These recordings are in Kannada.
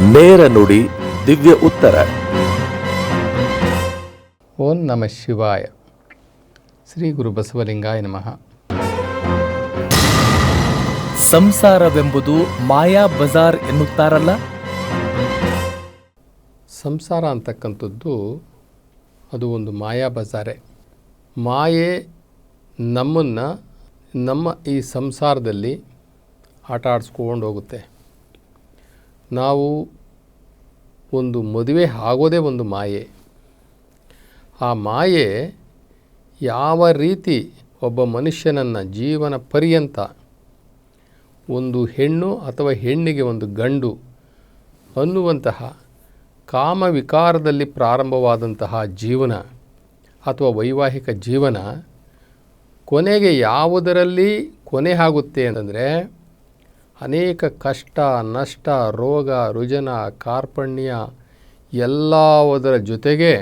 ನೇರ ನುಡಿ ದಿವ್ಯ ಉತ್ತರ. ಓಂ ನಮ ಶಿವಾಯ. ಶ್ರೀ ಗುರು ಬಸವಲಿಂಗಾಯ ನಮಃ. ಸಂಸಾರವೆಂಬುದು ಮಾಯಾ ಬಜಾರ್ ಎನ್ನುತ್ತಾರಲ್ಲ? ಸಂಸಾರ ಅಂತಕ್ಕಂಥದ್ದು ಅದು ಒಂದು ಮಾಯಾ ಬಜಾರೆ. ಮಾಯೆ ನಮ್ಮನ್ನು ನಮ್ಮ ಈ ಸಂಸಾರದಲ್ಲಿ ಆಟ ಆಡಿಸ್ಕೊಂಡು ಹೋಗುತ್ತೆ ನಾವು ಒಂದು ಮದುವೆ ಆಗೋದೇ ಒಂದು ಮಾಯೆ. ಆ ಮಾಯೆ ಯಾವ ರೀತಿ ಒಬ್ಬ ಮನುಷ್ಯನನ್ನು ಜೀವನ ಪರ್ಯಂತ ಒಂದು ಹೆಣ್ಣು ಅಥವಾ ಹೆಣ್ಣಿಗೆ ಒಂದು ಗಂಡು ಅನ್ನುವಂತಹ ಕಾಮ ವಿಕಾರದಲ್ಲಿ ಪ್ರಾರಂಭವಾದಂತಹ ಜೀವನ ಅಥವಾ ವೈವಾಹಿಕ ಜೀವನ ಕೊನೆಗೆ ಯಾವುದರಲ್ಲಿ ಕೊನೆ ಆಗುತ್ತೆ ಅಂತಂದರೆ ಅನೇಕ ಕಷ್ಟ, ನಷ್ಟ, ರೋಗ, ರುಜನ, ಕಾರ್ಪಣ್ಯ ಎಲ್ಲದರ ಜೊತೆಗೆ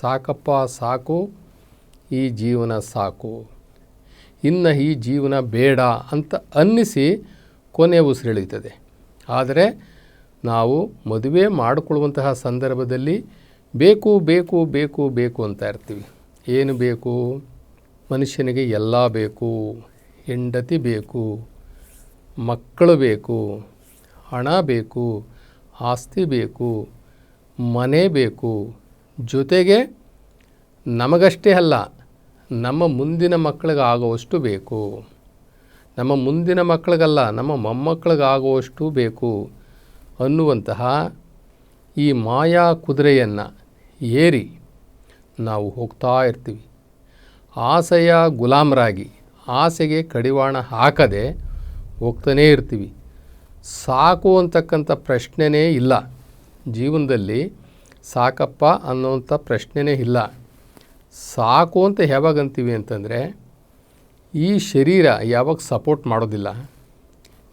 ಸಾಕಪ್ಪ ಸಾಕು, ಈ ಜೀವನ ಸಾಕು. ಇನ್ನು ಈ ಜೀವನ ಬೇಡ ಅಂತ ಅನ್ನಿಸಿ ಕೊನೆ ಉಸಿರೆಳೀತದೆ ಆದರೆ ನಾವು ಮದುವೆ ಮಾಡಿಕೊಳ್ಳುವಂತಹ ಸಂದರ್ಭದಲ್ಲಿ ಬೇಕು ಬೇಕು ಬೇಕು ಬೇಕು ಅಂತ ಇರ್ತೀವಿ. ಏನು ಬೇಕು? ಮನುಷ್ಯನಿಗೆ ಎಲ್ಲ ಬೇಕು, ಹೆಂಡತಿ ಬೇಕು. ಮಕ್ಕಳು ಬೇಕು, ಹಣ ಬೇಕು, ಆಸ್ತಿ ಬೇಕು, ಮನೆ ಬೇಕು, ಜೊತೆಗೆ ನಮಗಷ್ಟೇ ಅಲ್ಲ, ನಮ್ಮ ಮುಂದಿನ ಮಕ್ಕಳಿಗಾಗುವಷ್ಟು ಬೇಕು. ನಮ್ಮ ಮುಂದಿನ ಮಕ್ಕಳಿಗಲ್ಲ, ನಮ್ಮ ಮೊಮ್ಮಕ್ಕಳಿಗಾಗುವಷ್ಟು ಬೇಕು ಅನ್ನುವಂತಹ ಈ ಮಾಯಾ ಕುದುರೆಯನ್ನು ಏರಿ ನಾವು ಹೋಗ್ತಾ ಇರ್ತೀವಿ. ಆಸೆಯ ಗುಲಾಮರಾಗಿ, ಆಸೆಗೆ ಕಡಿವಾಣ ಹಾಕದೆ ಹೋಗ್ತಾನೇ ಇರ್ತೀವಿ. ಸಾಕು ಅಂತಕ್ಕಂಥ ಪ್ರಶ್ನೆನೇ ಇಲ್ಲ. ಜೀವನದಲ್ಲಿ ಸಾಕಪ್ಪ ಅನ್ನೋವಂಥ ಪ್ರಶ್ನೆನೇ ಇಲ್ಲ. ಸಾಕು ಅಂತ ಯಾವಾಗ ಅಂತೀವಿ ಅಂತಂದರೆ, ಈ ಶರೀರ ಯಾವಾಗ ಸಪೋರ್ಟ್ ಮಾಡೋದಿಲ್ಲ.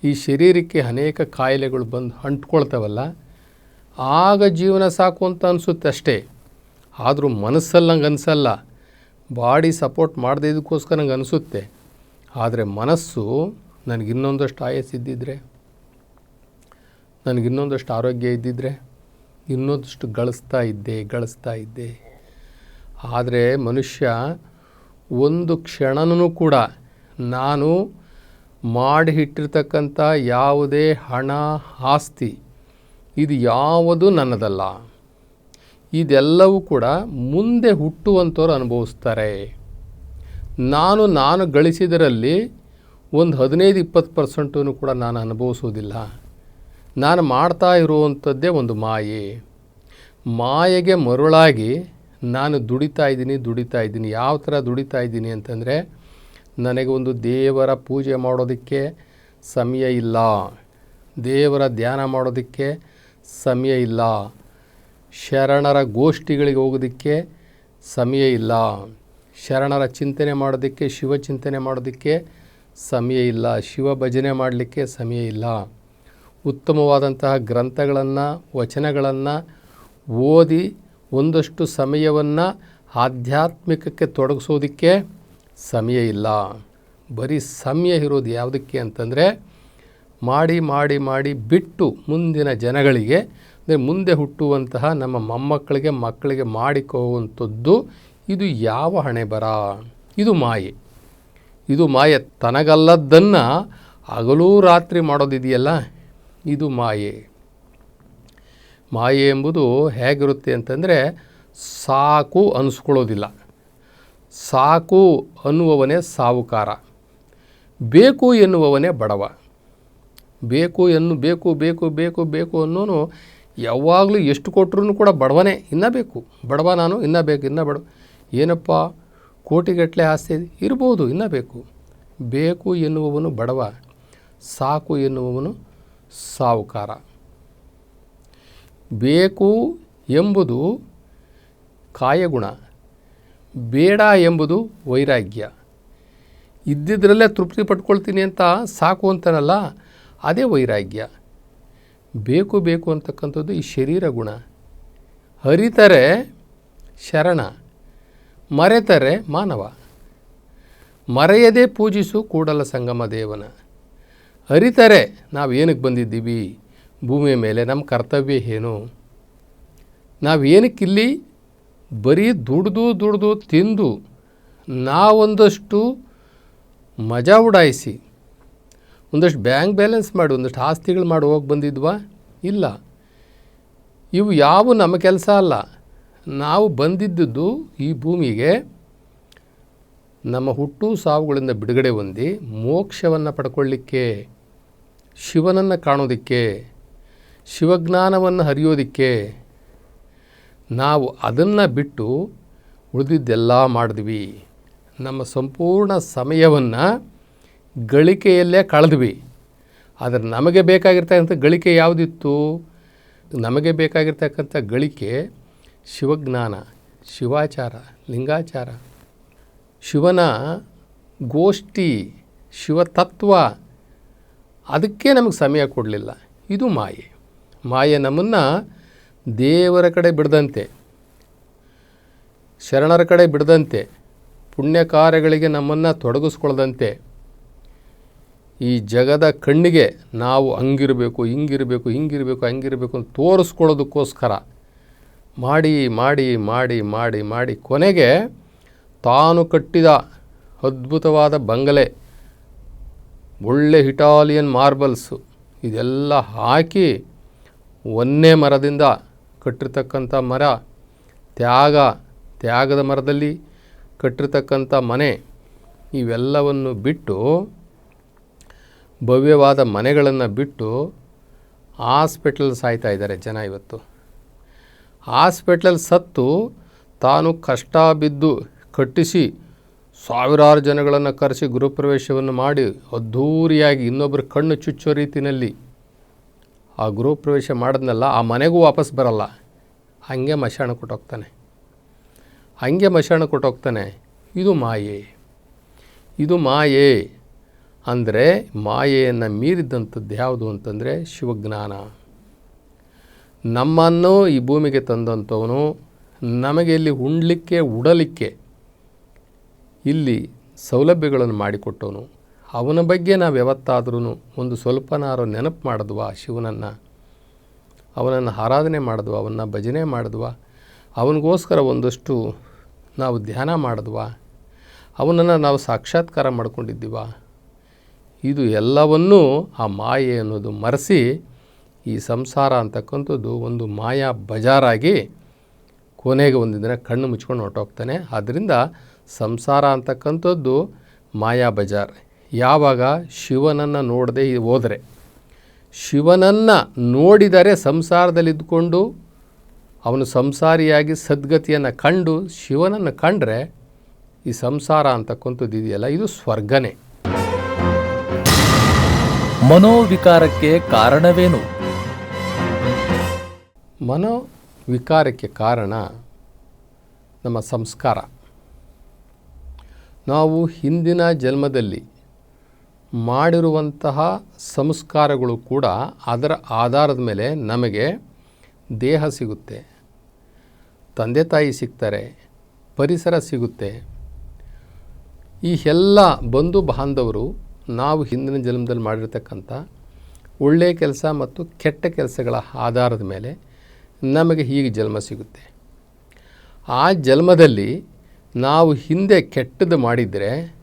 ಈ ಶರೀರಕ್ಕೆ ಅನೇಕ ಕಾಯಿಲೆಗಳು ಬಂದು ಅಂಟ್ಕೊಳ್ತಾವಲ್ಲ ಆಗ ಜೀವನ ಸಾಕು ಅಂತ ಅನಿಸುತ್ತೆ ಅಷ್ಟೇ. ಆದರೂ ಮನಸ್ಸಲ್ಲಿ ನಂಗೆ ಅನಿಸಲ್ಲ. ಬಾಡಿ ಸಪೋರ್ಟ್ ಮಾಡದೇ ಇದಕ್ಕೋಸ್ಕರ ನಂಗೆ ಅನಿಸುತ್ತೆ. ಆದರೆ ಮನಸ್ಸು ನನಗೆ ಇನ್ನೊಂದಷ್ಟು ಆಯಸ್ಸಿದ್ದಿದ್ರೆ ನನಗಿನ್ನೊಂದಷ್ಟು ಆರೋಗ್ಯ ಇದ್ದಿದ್ರೆ, ಇನ್ನೊಂದಷ್ಟು ಗಳಿಸ್ತಾ ಇದ್ದೆ ಗಳಿಸ್ತಾ ಇದ್ದೆ. ಆದರೆ ಮನುಷ್ಯ ಒಂದು ಕ್ಷಣನೂ ಕೂಡ ನಾನು ಮಾಡಿ ಇಟ್ಟಿರ್ತಕ್ಕಂಥ ಯಾವುದೇ ಹಣ, ಆಸ್ತಿ, ಇದು ಯಾವುದು ನನ್ನದಲ್ಲ. ಇದೆಲ್ಲವೂ ಕೂಡ ಮುಂದೆ ಹುಟ್ಟುವಂಥವ್ರು ಅನುಭವಿಸ್ತಾರೆ. ನಾನು ನಾನು ಗಳಿಸಿದರಲ್ಲಿ ಒಂದು ಹದಿನೈದು, ಇಪ್ಪತ್ತು ಪರ್ಸೆಂಟೂ ಕೂಡ ನಾನು ಅನುಭವಿಸೋದಿಲ್ಲ. ನಾನು ಮಾಡ್ತಾ ಇರುವಂಥದ್ದೇ ಒಂದು ಮಾಯೆ. ಮಾಯೆಗೆ ಮರುಳಾಗಿ ನಾನು ದುಡಿತಾ ಇದ್ದೀನಿ ದುಡಿತಾ ಇದ್ದೀನಿ. ಯಾವ ಥರ ದುಡಿತಾ ಇದ್ದೀನಿ ಅಂತಂದರೆ, ನನಗೆ ಒಂದು ದೇವರ ಪೂಜೆ ಮಾಡೋದಕ್ಕೆ ಸಮಯ ಇಲ್ಲ. ದೇವರ ಧ್ಯಾನ ಮಾಡೋದಕ್ಕೆ ಸಮಯ ಇಲ್ಲ. ಶರಣರ ಗೋಷ್ಠಿಗಳಿಗೆ ಹೋಗೋದಕ್ಕೆ ಸಮಯ ಇಲ್ಲ. ಶರಣರ ಚಿಂತನೆ ಮಾಡೋದಕ್ಕೆ, ಶಿವ ಚಿಂತನೆ ಮಾಡೋದಕ್ಕೆ ಸಮಯ ಇಲ್ಲ. ಶಿವ ಭಜನೆ ಮಾಡಲಿಕ್ಕೆ ಸಮಯ ಇಲ್ಲ. ಉತ್ತಮವಾದಂತಹ ಗ್ರಂಥಗಳನ್ನು, ವಚನಗಳನ್ನು ಓದಿ ಒಂದಷ್ಟು ಸಮಯವನ್ನು ಆಧ್ಯಾತ್ಮಿಕಕ್ಕೆ ತೊಡಗಿಸೋದಕ್ಕೆ ಸಮಯ ಇಲ್ಲ. ಬರೀ ಸಮಯ ಇರೋದು ಯಾವುದಕ್ಕೆ ಅಂತಂದರೆ, ಮಾಡಿ ಮಾಡಿ ಮಾಡಿ ಬಿಟ್ಟು ಮುಂದಿನ ಜನಗಳಿಗೆ, ಅಂದರೆ ಮುಂದೆ ಹುಟ್ಟುವಂತಹ ನಮ್ಮ ಮೊಮ್ಮಕ್ಕಳಿಗೆ, ಮಕ್ಕಳಿಗೆ ಮಾಡಿಕೊಳ್ಳುವಂಥದ್ದು ಇದು ಯಾವ ಹಣೆ ಬರ ಇದು ಮಾಯೆ. ಇದು ಮಾಯೆ. ತನಗಲ್ಲದ್ದನ್ನು ಹಗಲೂ ರಾತ್ರಿ ಮಾಡೋದಿದೆಯಲ್ಲ, ಇದು ಮಾಯೆ. ಮಾಯೆ ಎಂಬುದು ಹೇಗಿರುತ್ತೆ ಅಂತಂದರೆ ಸಾಕು ಅನಿಸ್ಕೊಳ್ಳೋದಿಲ್ಲ. ಸಾಕು ಅನ್ನುವವನೇ ಸಾವುಕಾರ. ಬೇಕು ಎನ್ನುವವನೇ ಬಡವ. ಬೇಕು ಎನ್ನು, ಬೇಕು ಬೇಕು ಬೇಕು ಬೇಕು ಅನ್ನೋನು ಯಾವಾಗಲೂ ಎಷ್ಟು ಕೊಟ್ಟರು ಕೂಡ ಬಡವನೇ, ಇನ್ನೂ ಬೇಕು. ಬಡವ ನಾನು, ಇನ್ನೂ ಬೇಕು, ಇನ್ನೂ ಬಡವ ಏನಪ್ಪ? ಕೋಟಿಗಟ್ಟಲೆ ಆಸ್ತಿ ಇರ್ಬೋದು ಇನ್ನೂ ಬೇಕು. ಬೇಕು ಎನ್ನುವವನು ಬಡವ, ಸಾಕು ಎನ್ನುವವನು ಸಾವುಕಾರ ಬೇಕು ಎಂಬುದು ಕಾಯಗುಣ, ಬೇಡ ಎಂಬುದು ವೈರಾಗ್ಯ. ಇದ್ದಿದ್ದರಲ್ಲೇ ತೃಪ್ತಿ ಪಟ್ಕೊಳ್ತೀನಿ ಅಂತ ಸಾಕು ಅಂತನಲ್ಲ, ಅದೇ ವೈರಾಗ್ಯ. ಬೇಕು ಬೇಕು ಅಂತಕ್ಕಂಥದ್ದು ಈ ಶರೀರ ಗುಣ. ಹರಿತರೆ ಶರಣ. ಮರೆತರೆ ಮಾನವ. ಮರೆಯದೇ ಪೂಜಿಸು ಕೂಡಲ ಸಂಗಮ ದೇವನ. ಅರಿತರೆ ನಾವು ಏನಕ್ಕೆ ಬಂದಿದ್ದೀವಿ? ಭೂಮಿಯ ಮೇಲೆ ನಮ್ಮ ಕರ್ತವ್ಯ ಏನು? ನಾವು ನಾವೇನಕ್ಕಿಲ್ಲಿ ಬರೀ ದುಡ್ದು ದುಡ್ದು ತಿಂದು ನಾವೊಂದಷ್ಟು ಮಜಾ ಉಡಾಯಿಸಿ, ಒಂದಷ್ಟು ಬ್ಯಾಂಕ್ ಬ್ಯಾಲೆನ್ಸ್ ಮಾಡಿ, ಒಂದಷ್ಟು ಆಸ್ತಿಗಳು ಮಾಡಿ ಹೋಗಿ ಬಂದಿದ್ವಾ? ಇಲ್ಲ. ಇವು ಯಾವ ನಮ್ಮ ಕೆಲಸ ಅಲ್ಲ. ನಾವು ಬಂದಿದ್ದದ್ದು ಈ ಭೂಮಿಗೆ ನಮ್ಮ ಹುಟ್ಟು ಸಾವುಗಳಿಂದ ಬಿಡುಗಡೆ ಹೊಂದಿ ಮೋಕ್ಷವನ್ನು ಪಡ್ಕೊಳ್ಳಿಕ್ಕೆ, ಶಿವನನ್ನು ಕಾಣೋದಕ್ಕೆ, ಶಿವಜ್ಞಾನವನ್ನು ಹರಿಯೋದಕ್ಕೆ ನಾವು ಅದನ್ನು ಬಿಟ್ಟು ಉಳಿದಿದ್ದೆಲ್ಲ ಮಾಡಿದ್ವಿ. ನಮ್ಮ ಸಂಪೂರ್ಣ ಸಮಯವನ್ನು ಗಳಿಕೆಯಲ್ಲೇ ಕಳೆದ್ವಿ. ಆದರೆ ನಮಗೆ ಬೇಕಾಗಿರ್ತಕ್ಕಂಥ ಗಳಿಕೆ ಯಾವುದಿತ್ತು? ನಮಗೆ ಬೇಕಾಗಿರ್ತಕ್ಕಂಥ ಗಳಿಕೆ ಶಿವಜ್ಞಾನ, ಶಿವಾಚಾರ, ಲಿಂಗಾಚಾರ. ಶಿವನ ಗೋಷ್ಠಿ, ಶಿವತತ್ವ, ಅದಕ್ಕೆ ನಮಗೆ ಸಮಯ ಕೊಡಲಿಲ್ಲ. ಇದು ಮಾಯೆ. ಮಾಯೆ ನಮ್ಮನ್ನು ದೇವರ ಕಡೆ ಬಿಡದಂತೆ, ಶರಣರ ಕಡೆ ಬಿಡದಂತೆ ಪುಣ್ಯ ಕಾರ್ಯಗಳಿಗೆ ನಮ್ಮನ್ನು ತೊಡಗಿಸ್ಕೊಳ್ಳದಂತೆ ಈ ಜಗದ ಕಣ್ಣಿಗೆ ನಾವು ಹಂಗಿರಬೇಕು, ಹಿಂಗಿರಬೇಕು ಹಿಂಗಿರಬೇಕು, ಹಂಗಿರಬೇಕು ಅಂತ ತೋರಿಸ್ಕೊಳ್ಳೋದಕ್ಕೋಸ್ಕರ ಮಾಡಿ ಮಾಡಿ ಮಾಡಿ ಮಾಡಿ ಮಾಡಿ ಕೊನೆಗೆ ತಾನು ಕಟ್ಟಿದ ಅದ್ಭುತವಾದ ಬಂಗಲೆ, ಒಳ್ಳೆ ಇಟಾಲಿಯನ್ ಮಾರ್ಬಲ್ಸು ಇದೆಲ್ಲ ಹಾಕಿ ಒಂದೇ ಮರದಿಂದ ಕಟ್ಟಿರ್ತಕ್ಕಂಥ ಮರ, ತ್ಯಾಗ, ತ್ಯಾಗದ ಮರದಲ್ಲಿ ಕಟ್ಟಿರ್ತಕ್ಕಂಥ ಮನೆ, ಇವೆಲ್ಲವನ್ನು ಬಿಟ್ಟು, ಭವ್ಯವಾದ ಮನೆಗಳನ್ನು ಬಿಟ್ಟು ಹಾಸ್ಪಿಟಲ್ ಸಾಯ್ತಾ ಇದ್ದಾರೆ ಜನ ಇವತ್ತು. ಹಾಸ್ಪಿಟ್ಲಲ್ಲಿ ಸತ್ತು ತಾನು ಕಷ್ಟ ಬಿದ್ದು ಕಟ್ಟಿಸಿ ಸಾವಿರಾರು ಜನಗಳನ್ನು ಕರೆಸಿ ಗೃಹಪ್ರವೇಶವನ್ನು ಮಾಡಿ ಅದ್ಧೂರಿಯಾಗಿ ಇನ್ನೊಬ್ಬರ ಕಣ್ಣು ಚುಚ್ಚೋ ರೀತಿಯಲ್ಲಿ ಆ ಗೃಹಪ್ರವೇಶ ಮಾಡಿದ್ನಲ್ಲ, ಆ ಮನೆಗೂ ವಾಪಸ್ ಬರಲ್ಲ. ಹಾಗೆ ಮಶಾಣ ಕೊಟ್ಟೋಗ್ತಾನೆ. ಹಾಗೆ ಮಶಾಣ ಕೊಟ್ಟೋಗ್ತಾನೆ. ಇದು ಮಾಯೆ. ಇದು ಮಾಯೆ ಅಂದರೆ ಮಾಯೆಯನ್ನು ಮೀರಿದಂಥದ್ದು ಯಾವುದು ಅಂತಂದರೆ ಶಿವಜ್ಞಾನ. ನಮ್ಮನ್ನು ಈ ಭೂಮಿಗೆ ತಂದಂಥವನು ನಮಗೆ ಇಲ್ಲಿ ಉಣ್ಲಿಕ್ಕೆ, ಉಡಲಿಕ್ಕೆ ಇಲ್ಲಿ ಸೌಲಭ್ಯಗಳನ್ನು ಮಾಡಿಕೊಟ್ಟವನು. ಅವನ ಬಗ್ಗೆ ನಾವು ಯಾವತ್ತಾದ್ರೂ ಒಂದು ಸ್ವಲ್ಪನಾರು ನೆನಪು ಮಾಡಿದ್ವ, ಶಿವನನ್ನು? ಅವನನ್ನು ಆರಾಧನೆ ಮಾಡಿದ್ವಾ ಅವನ್ನ ಭಜನೆ ಮಾಡಿದ್ವಾ? ಅವನಿಗೋಸ್ಕರ ಒಂದಷ್ಟು ನಾವು ಧ್ಯಾನ ಮಾಡಿದ್ವಾ? ಅವನನ್ನು ನಾವು ಸಾಕ್ಷಾತ್ಕಾರ ಮಾಡ್ಕೊಂಡಿದ್ದೀವ? ಇದು ಎಲ್ಲವನ್ನೂ ಆ ಮಾಯೆ ಅನ್ನೋದು ಮರೆಸಿ ಈ ಸಂಸಾರ ಅಂತಕ್ಕಂಥದ್ದು ಒಂದು ಮಾಯಾ ಬಜಾರಾಗಿ ಕೊನೆಗೆ ಒಂದು ದಿನ ಕಣ್ಣು ಮುಚ್ಕೊಂಡು ಹೊರಟೋಗ್ತಾನೆ. ಆದ್ದರಿಂದ ಸಂಸಾರ ಅಂತಕ್ಕಂಥದ್ದು ಮಾಯಾ ಬಜಾರ್. ಯಾವಾಗ ಶಿವನನ್ನು ನೋಡದೆ ಹೋದರೆ, ಶಿವನನ್ನು ನೋಡಿದರೆ ಸಂಸಾರದಲ್ಲಿದ್ದುಕೊಂಡು ಅವನು ಸಂಸಾರಿಯಾಗಿ ಸದ್ಗತಿಯನ್ನು ಕಂಡು ಶಿವನನ್ನು ಕಂಡ್ರೆ ಈ ಸಂಸಾರ ಅಂತಕ್ಕಂಥದ್ದು ಇದೆಯಲ್ಲ, ಇದು ಸ್ವರ್ಗನೇ. ಮನೋವಿಕಾರಕ್ಕೆ ಕಾರಣವೇನು? ಮನೋವಿಕಾರಕ್ಕೆ ಕಾರಣ ನಮ್ಮ ಸಂಸ್ಕಾರ. ನಾವು ಹಿಂದಿನ ಜನ್ಮದಲ್ಲಿ ಮಾಡಿರುವಂತಹ ಸಂಸ್ಕಾರಗಳು ಕೂಡ ಅದರ ಆಧಾರದ ಮೇಲೆ ನಮಗೆ ದೇಹ ಸಿಗುತ್ತೆ, ತಂದೆ ತಾಯಿ ಸಿಗ್ತಾರೆ, ಪರಿಸರ ಸಿಗುತ್ತೆ. ಈ ಎಲ್ಲ ಬಂಧು ಬಾಂಧವರು ನಾವು ಹಿಂದಿನ ಜನ್ಮದಲ್ಲಿ ಮಾಡಿರ್ತಕ್ಕಂಥ ಒಳ್ಳೆಯ ಕೆಲಸ ಮತ್ತು ಕೆಟ್ಟ ಕೆಲಸಗಳ ಆಧಾರದ ಮೇಲೆ ನಮಗೆ ಹೀಗೆ ಜನ್ಮ ಸಿಗುತ್ತೆ. ಆ ಜನ್ಮದಲ್ಲಿ ನಾವು ಹಿಂದೆ ಕೆಟ್ಟದ್ದು ಮಾಡಿದರೆ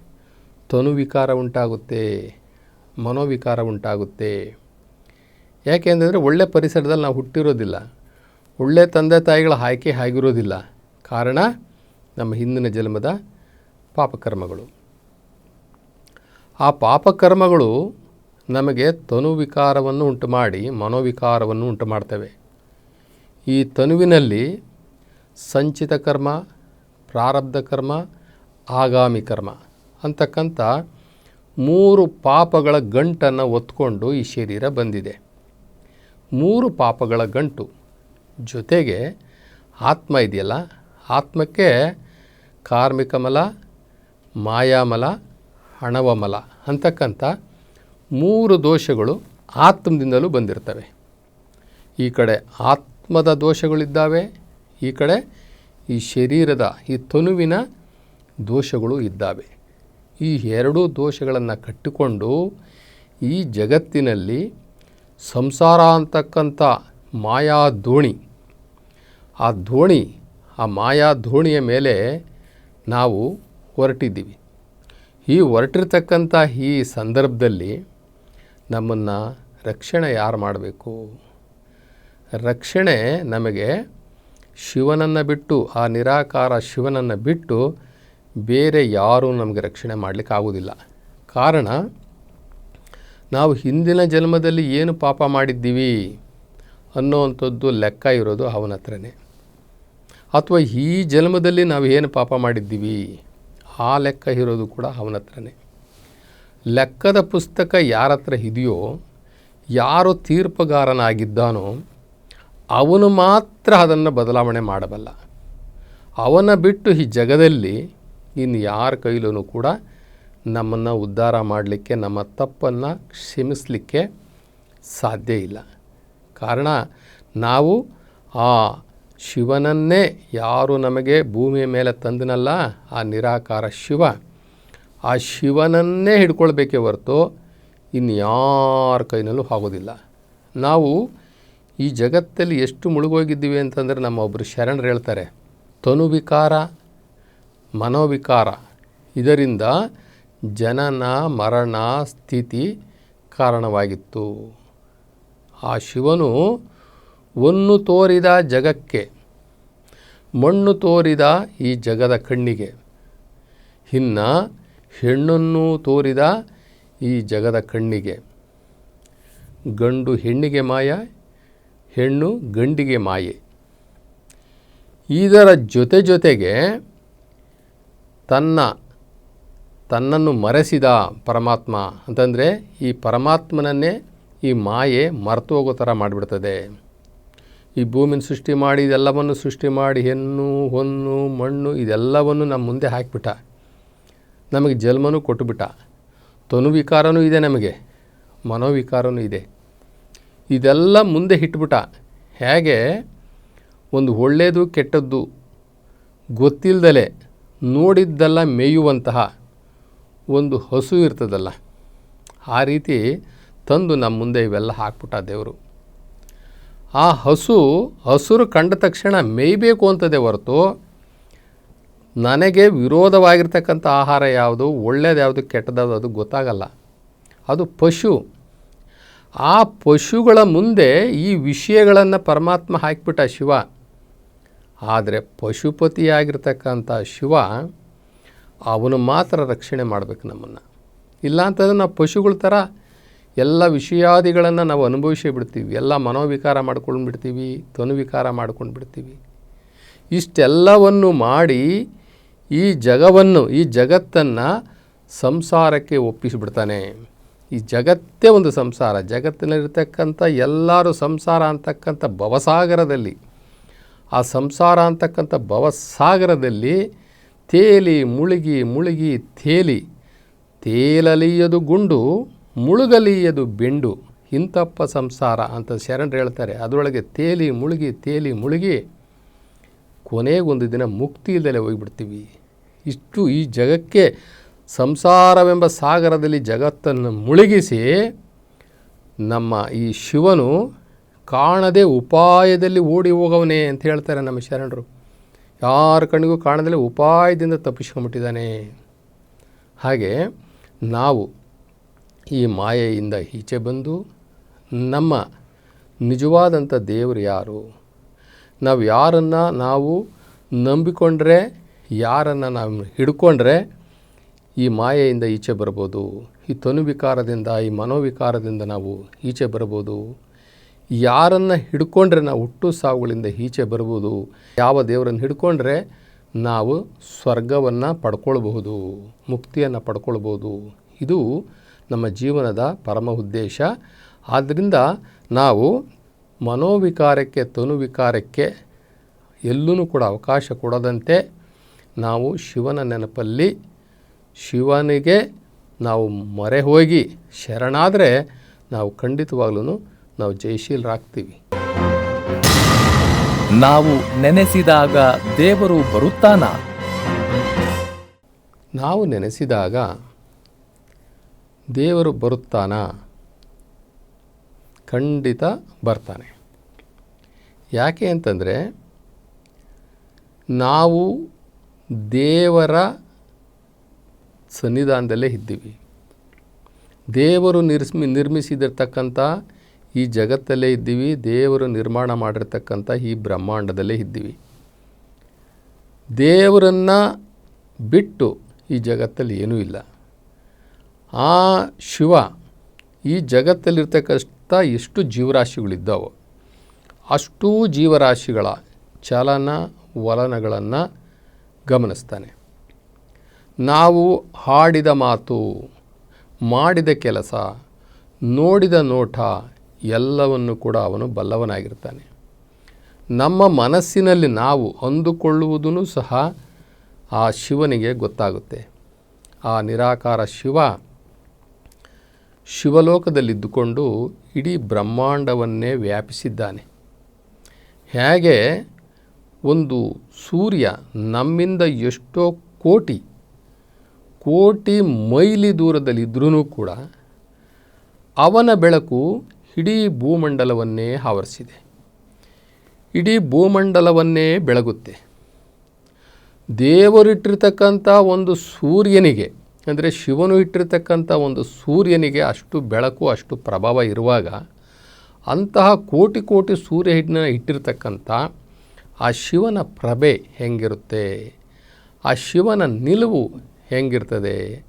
ತನುವಿಕಾರ ಉಂಟಾಗುತ್ತೆ, ಮನೋವಿಕಾರ ಉಂಟಾಗುತ್ತೆ. ಯಾಕೆಂದರೆ ಒಳ್ಳೆ ಪರಿಸರದಲ್ಲಿ ನಾವು ಹುಟ್ಟಿರೋದಿಲ್ಲ. ಒಳ್ಳೆ ತಂದೆ ತಾಯಿಗಳ ಆಯ್ಕೆ ಆಗಿರೋದಿಲ್ಲ. ಕಾರಣ ನಮ್ಮ ಹಿಂದಿನ ಜನ್ಮದ ಪಾಪಕರ್ಮಗಳು. ಆ ಪಾಪಕರ್ಮಗಳು ನಮಗೆ ತನುವಿಕಾರವನ್ನು ಉಂಟು ಮಾಡಿ ಮನೋವಿಕಾರವನ್ನು ಉಂಟು ಮಾಡ್ತವೆ ಈ ತನುವಿನಲ್ಲಿ ಸಂಚಿತ ಕರ್ಮ, ಪ್ರಾರಬ್ಧ ಕರ್ಮ, ಆಗಾಮಿ ಕರ್ಮ ಅಂತಕ್ಕಂಥ ಮೂರು ಪಾಪಗಳ ಗಂಟನ್ನು ಒತ್ಕೊಂಡು ಈ ಶರೀರ ಬಂದಿದೆ. ಮೂರು ಪಾಪಗಳ ಗಂಟು. ಜೊತೆಗೆ ಆತ್ಮ ಇದೆಯಲ್ಲ, ಆತ್ಮಕ್ಕೆ ಕಾರ್ಮಿಕ ಮಲ ಮಾಯಾಮಲ ಹಣವಮಲ ಅಂತಕ್ಕಂಥ ಮೂರು ದೋಷಗಳು ಆತ್ಮದಿಂದಲೂ ಬಂದಿರ್ತವೆ. ಈ ಕಡೆ ಆತ್ಮದ ದೋಷಗಳಿದ್ದಾವೆ. ಈ ಕಡೆ ಈ ಶರೀರದ, ಈ ತನುವಿನ ದೋಷಗಳು ಇದ್ದಾವೆ. ಈ ಎರಡೂ ದೋಷಗಳನ್ನು ಕಟ್ಟಿಕೊಂಡು ಈ ಜಗತ್ತಿನಲ್ಲಿ ಸಂಸಾರ ಅಂತಕ್ಕಂಥ ಮಾಯಾ ದೋಣಿ ಆ ದೋಣಿ ಆ ಮಾಯಾ ದೋಣಿಯ ಮೇಲೆ ನಾವು ಹೊರಟಿದ್ದೀವಿ. ಈ ಹೊರಟಿರ್ತಕ್ಕಂಥ ಈ ಸಂದರ್ಭದಲ್ಲಿ ನಮ್ಮನ್ನು ರಕ್ಷಣೆ ಯಾರು ಮಾಡಬೇಕು? ರಕ್ಷಣೆ ನಮಗೆ ಶಿವನನ್ನು ಬಿಟ್ಟು, ಆ ನಿರಾಕಾರ ಶಿವನನ್ನು ಬಿಟ್ಟು ಬೇರೆ ಯಾರೂ ನಮಗೆ ರಕ್ಷಣೆ ಮಾಡಲಿಕ್ಕೆ ಆಗೋದಿಲ್ಲ ಕಾರಣ, ನಾವು ಹಿಂದಿನ ಜನ್ಮದಲ್ಲಿ ಏನು ಪಾಪ ಮಾಡಿದ್ದೀವಿ ಅನ್ನೋವಂಥದ್ದು ಲೆಕ್ಕ ಇರೋದು ಅವನ ಹತ್ರನೇ. ಅಥವಾ ಈ ಜನ್ಮದಲ್ಲಿ ನಾವು ಏನು ಪಾಪ ಮಾಡಿದ್ದೀವಿ ಆ ಲೆಕ್ಕ ಇರೋದು ಕೂಡ ಅವನ ಹತ್ರನೇ. ಲೆಕ್ಕದ ಪುಸ್ತಕ ಯಾರ ಹತ್ರ ಇದೆಯೋ, ಯಾರು ತೀರ್ಪುಗಾರನಾಗಿದ್ದಾನೋ ಅವನು ಮಾತ್ರ ಅದನ್ನು ಬದಲಾವಣೆ ಮಾಡಬಲ್ಲ. ಅವನ ಬಿಟ್ಟು ಈ ಜಗದಲ್ಲಿ ಇನ್ನು ಯಾರ ಕೈಲೂ ಕೂಡ ನಮ್ಮನ್ನು ಉದ್ಧಾರ ಮಾಡಲಿಕ್ಕೆ, ನಮ್ಮ ತಪ್ಪನ್ನು ಕ್ಷಮಿಸಲಿಕ್ಕೆ ಸಾಧ್ಯ ಇಲ್ಲ. ಕಾರಣ, ನಾವು ಆ ಶಿವನನ್ನೇ ಯಾರು ನಮಗೆ ಭೂಮಿಯ ಮೇಲೆ ತಂದನಲ್ಲ, ಆ ನಿರಾಕಾರ ಶಿವ, ಆ ಶಿವನನ್ನೇ ಹಿಡ್ಕೊಳ್ಬೇಕೇ ಹೊರತು ಇನ್ಯಾರ ಯಾರ ಕೈನಲ್ಲೂ ಆಗೋದಿಲ್ಲ. ನಾವು ಈ ಜಗತ್ತಲ್ಲಿ ಎಷ್ಟು ಮುಳುಗೋಗಿದ್ದೀವಿ ಅಂತಂದರೆ ನಮ್ಮ ಒಬ್ಬರು ಶರಣರು ಹೇಳ್ತಾರೆ, ತನುವಿಕಾರ, ಮನೋವಿಕಾರ. ಇದರಿಂದ ಜನನ, ಮರಣ, ಸ್ಥಿತಿ ಕಾರಣವಾಗಿತ್ತು. ಆ ಶಿವನು ಒನ್ನು ತೋರಿದ ಜಗಕ್ಕೆ, ಮಣ್ಣು ತೋರಿದ ಈ ಜಗದ ಕಣ್ಣಿಗೆ. ಇನ್ನ ಹೆಣ್ಣನ್ನು ತೋರಿದ ಈ ಜಗದ ಕಣ್ಣಿಗೆ. ಗಂಡು ಹೆಣ್ಣಿಗೆ ಮಾಯ ಹೆಣ್ಣು ಗಂಡಿಗೆ ಮಾಯೆ. ಇದರ ಜೊತೆ ಜೊತೆಗೆ ತನ್ನ, ತನ್ನನ್ನು ಮರೆಸಿದ ಪರಮಾತ್ಮ ಅಂತಂದರೆ ಈ ಪರಮಾತ್ಮನನ್ನೇ ಈ ಮಾಯೆ ಮರೆತು ಹೋಗೋ ಥರ ಮಾಡಿಬಿಡ್ತದೆ. ಈ ಭೂಮಿನ ಸೃಷ್ಟಿ ಮಾಡಿ, ಇದೆಲ್ಲವನ್ನು ಸೃಷ್ಟಿ ಮಾಡಿ, ಹೆಣ್ಣು, ಹೊನ್ನು, ಮಣ್ಣು, ಇದೆಲ್ಲವನ್ನು ನಮ್ಮ ಮುಂದೆ ಹಾಕಿಬಿಟ್ಟ. ನಮಗೆ ಜನ್ಮನೂ ಕೊಟ್ಟುಬಿಟ್ಟ. ತನುವಿಕಾರನೂ ಇದೆ ನಮಗೆ, ಮನೋವಿಕಾರನೂ ಇದೆ. ಇದೆಲ್ಲ ಮುಂದೆ ಇಟ್ಬಿಟ್ಟ ಹೇಗೆ? ಒಂದು ಒಳ್ಳೆಯದು ಕೆಟ್ಟದ್ದು ಗೊತ್ತಿಲ್ಲದಲೆ ನೋಡಿದ್ದೆಲ್ಲ ಮೇಯುವಂತಹ ಒಂದು ಹಸು ಇರ್ತದಲ್ಲ, ಆ ರೀತಿ ತಂದು ನಮ್ಮ ಮುಂದೆ ಇವೆಲ್ಲ ಹಾಕ್ಬಿಟ್ಟ ದೇವರು. ಆ ಹಸು ಹಸುರು ಕಂಡ ತಕ್ಷಣ ಮೇಯಬೇಕು ಅಂತದೇ ಹೊರತು ನನಗೆ ವಿರೋಧವಾಗಿರ್ತಕ್ಕಂಥ ಆಹಾರ ಯಾವುದು ಒಳ್ಳೆಯದು ಯಾವುದು, ಕೆಟ್ಟದ್ದು ಅದು ಗೊತ್ತಾಗಲ್ಲ. ಅದು ಪಶು. ಆ ಪಶುಗಳ ಮುಂದೆ ಈ ವಿಷಯಗಳನ್ನು ಪರಮಾತ್ಮ ಹಾಕಿಬಿಟ್ಟ ಶಿವ. ಆದರೆ ಪಶುಪತಿಯಾಗಿರ್ತಕ್ಕಂಥ ಶಿವ ಅವನು ಮಾತ್ರ ರಕ್ಷಣೆ ಮಾಡಬೇಕು ನಮ್ಮನ್ನು. ಇಲ್ಲ ಅಂತಂದ್ರೆ ನಾವು ಪಶುಗಳ ಥರ ಎಲ್ಲ ವಿಷಯಾದಿಗಳನ್ನು ನಾವು ಅನುಭವಿಸಿಬಿಡ್ತೀವಿ ಎಲ್ಲ ಮನೋವಿಕಾರ ಮಾಡ್ಕೊಂಡು ಬಿಡ್ತೀವಿ, ತನುವಿಕಾರ ಮಾಡ್ಕೊಂಡು ಬಿಡ್ತೀವಿ. ಇಷ್ಟೆಲ್ಲವನ್ನು ಮಾಡಿ ಈ ಜಗವನ್ನು, ಈ ಜಗತ್ತನ್ನು ಸಂಸಾರಕ್ಕೆ ಒಪ್ಪಿಸಿಬಿಡ್ತಾನೆ. ಈ ಜಗತ್ತೇ ಒಂದು ಸಂಸಾರ. ಜಗತ್ತಿನಲ್ಲಿರ್ತಕ್ಕಂಥ ಎಲ್ಲರೂ ಸಂಸಾರ ಅಂತಕ್ಕಂಥ ಭವಸಾಗರದಲ್ಲಿ. ಆ ಸಂಸಾರ ಅಂತಕ್ಕಂಥ ಭವಸಾಗರದಲ್ಲಿ ತೇಲಿ ಮುಳುಗಿ ಮುಳುಗಿ ತೇಲಿ. ತೇಲಲಿಯದು ಗುಂಡು, ಮುಳುಗಲಿಯದು ಬೆಂಡು. ಇಂತಪ್ಪ ಸಂಸಾರ ಅಂತ ಶರಣರು ಹೇಳ್ತಾರೆ. ಅದರೊಳಗೆ ತೇಲಿ ಮುಳುಗಿ ತೇಲಿ ಮುಳುಗಿ ಕೊನೆಗೊಂದು ದಿನ ಮುಕ್ತಿ ಇಲ್ಲದೆ ಹೋಗಿಬಿಡ್ತೀವಿ. ಇಷ್ಟು ಈ ಜಗಕ್ಕೆ ಸಂಸಾರವೆಂಬ ಸಾಗರದಲ್ಲಿ ಜಗತ್ತನ್ನು ಮುಳುಗಿಸಿ ನಮ್ಮ ಈ ಶಿವನು ಕಾಣದೆ ಉಪಾಯದಲ್ಲಿ ಓಡಿ ಹೋಗವನೇ ಅಂತ ಹೇಳ್ತಾರೆ ನಮ್ಮ ಶರಣರು. ಯಾರ ಕಣ್ಣಿಗೂ ಕಾಣದಲ್ಲಿ ಉಪಾಯದಿಂದ ತಪ್ಪಿಸ್ಕೊಂಬಿಟ್ಟಿದ್ದಾನೆ ಹಾಗೆ ನಾವು ಈ ಮಾಯೆಯಿಂದ ಈಚೆ ಬಂದು ನಮ್ಮ ನಿಜವಾದಂಥ ದೇವರು ಯಾರು? ನಾವು ಯಾರನ್ನು ನಾವು ನಂಬಿಕೊಂಡ್ರೆ, ಯಾರನ್ನು ನಾವು ಹಿಡ್ಕೊಂಡ್ರೆ ಈ ಮಾಯೆಯಿಂದ ಈಚೆ ಬರ್ಬೋದು ಈ ತನುವಿಕಾರದಿಂದ, ಈ ಮನೋವಿಕಾರದಿಂದ ನಾವು ಈಚೆ ಬರ್ಬೋದು ಯಾರನ್ನು ಹಿಡ್ಕೊಂಡ್ರೆ ನಾವು ಹುಟ್ಟು ಸಾವುಗಳಿಂದ ಈಚೆ ಬರ್ಬೋದು ಯಾವ ದೇವರನ್ನು ಹಿಡ್ಕೊಂಡ್ರೆ ನಾವು ಸ್ವರ್ಗವನ್ನು ಪಡ್ಕೊಳ್ಬಹುದು, ಮುಕ್ತಿಯನ್ನು ಪಡ್ಕೊಳ್ಬೋದು ಇದು ನಮ್ಮ ಜೀವನದ ಪರಮ ಉದ್ದೇಶ. ಆದ್ದರಿಂದ ನಾವು ಮನೋವಿಕಾರಕ್ಕೆ, ತನುವಿಕಾರಕ್ಕೆ ಎಲ್ಲೂ ಕೂಡ ಅವಕಾಶ ಕೊಡದಂತೆ ನಾವು ಶಿವನ ನೆನಪಲ್ಲಿ ಶಿವನಿಗೆ ನಾವು ಮೊರೆ ಹೋಗಿ ಶರಣಾದರೆ ನಾವು ಖಂಡಿತವಾಗ್ಲೂ ನಾವು ಜಯಶೀಲರಾಗ್ತೀವಿ. ನಾವು ನೆನೆಸಿದಾಗ ದೇವರು ಬರುತ್ತಾನ? ನಾವು ನೆನೆಸಿದಾಗ ದೇವರು ಬರುತ್ತಾನ? ಖಂಡಿತ ಬರ್ತಾನೆ. ಯಾಕೆ ಅಂತಂದರೆ ನಾವು ದೇವರ ಸನ್ನಿಧಾನದಲ್ಲೇ ಇದ್ದೀವಿ. ದೇವರು ನಿರ್ಮಿ, ನಿರ್ಮಿಸಿದಿರ್ತಕ್ಕಂಥ ಈ ಜಗತ್ತಲ್ಲೇ ಇದ್ದೀವಿ, ದೇವರು ನಿರ್ಮಾಣ ಮಾಡಿರ್ತಕ್ಕಂಥ ಈ ಬ್ರಹ್ಮಾಂಡದಲ್ಲೇ ಇದ್ದೀವಿ. ದೇವರನ್ನು ಬಿಟ್ಟು ಈ ಜಗತ್ತಲ್ಲಿ ಏನೂ ಇಲ್ಲ. ಆ ಶಿವ, ಈ ಜಗತ್ತಲ್ಲಿರ್ತಕ್ಕಂಥ ಎಷ್ಟು ಜೀವರಾಶಿಗಳಿದ್ದಾವೋ, ಅಷ್ಟೂ ಜೀವರಾಶಿಗಳ ಚಲನ, ವಲನಗಳನ್ನು ಗಮನಿಸ್ತಾನೆ. ನಾವು ಹಾಡಿದ ಮಾತು, ಮಾಡಿದ ಕೆಲಸ, ನೋಡಿದ ನೋಟ ಎಲ್ಲವನ್ನು ಕೂಡ ಅವನು ಬಲ್ಲವನಾಗಿರ್ತಾನೆ. ನಮ್ಮ ಮನಸ್ಸಿನಲ್ಲಿ ನಾವು ಅಂದುಕೊಳ್ಳುವುದೂ ಸಹ ಆ ಶಿವನಿಗೆ ಗೊತ್ತಾಗುತ್ತೆ. ಆ ನಿರಾಕಾರ ಶಿವ ಶಿವಲೋಕದಲ್ಲಿದ್ದುಕೊಂಡು ಇಡೀ ಬ್ರಹ್ಮಾಂಡವನ್ನೇ ವ್ಯಾಪಿಸಿದ್ದಾನೆ. ಹೇಗೆ? ಒಂದು ಸೂರ್ಯ ನಮ್ಮಿಂದ ಎಷ್ಟೋ ಕೋಟಿ ಕೋಟಿ ಮೈಲಿ ದೂರದಲ್ಲಿದ್ದರೂ ಕೂಡ ಅವನ ಬೆಳಕು ಇಡೀ ಭೂಮಂಡಲವನ್ನೇ ಆವರಿಸಿದೆ. ಇಡೀ ಭೂಮಂಡಲವನ್ನೇ ಬೆಳಗುತ್ತೆ. ದೇವರಿಟ್ಟಿರ್ತಕ್ಕಂಥ ಒಂದು ಸೂರ್ಯನಿಗೆ, ಅಂದರೆ ಶಿವನು ಇಟ್ಟಿರ್ತಕ್ಕಂಥ ಒಂದು ಸೂರ್ಯನಿಗೆ ಅಷ್ಟು ಬೆಳಕು, ಅಷ್ಟು ಪ್ರಭಾವ ಇರುವಾಗ ಅಂತಹ ಕೋಟಿ ಕೋಟಿ ಸೂರ್ಯ ಹಿಡ್ನ ಇಟ್ಟಿರ್ತಕ್ಕಂಥ ಆ ಶಿವನ ಪ್ರಭೆ ಹೆಂಗಿರುತ್ತೆ? ಆ ಶಿವನ ನಿಲುವು ಹೆಂಗಿರ್ತದೆ?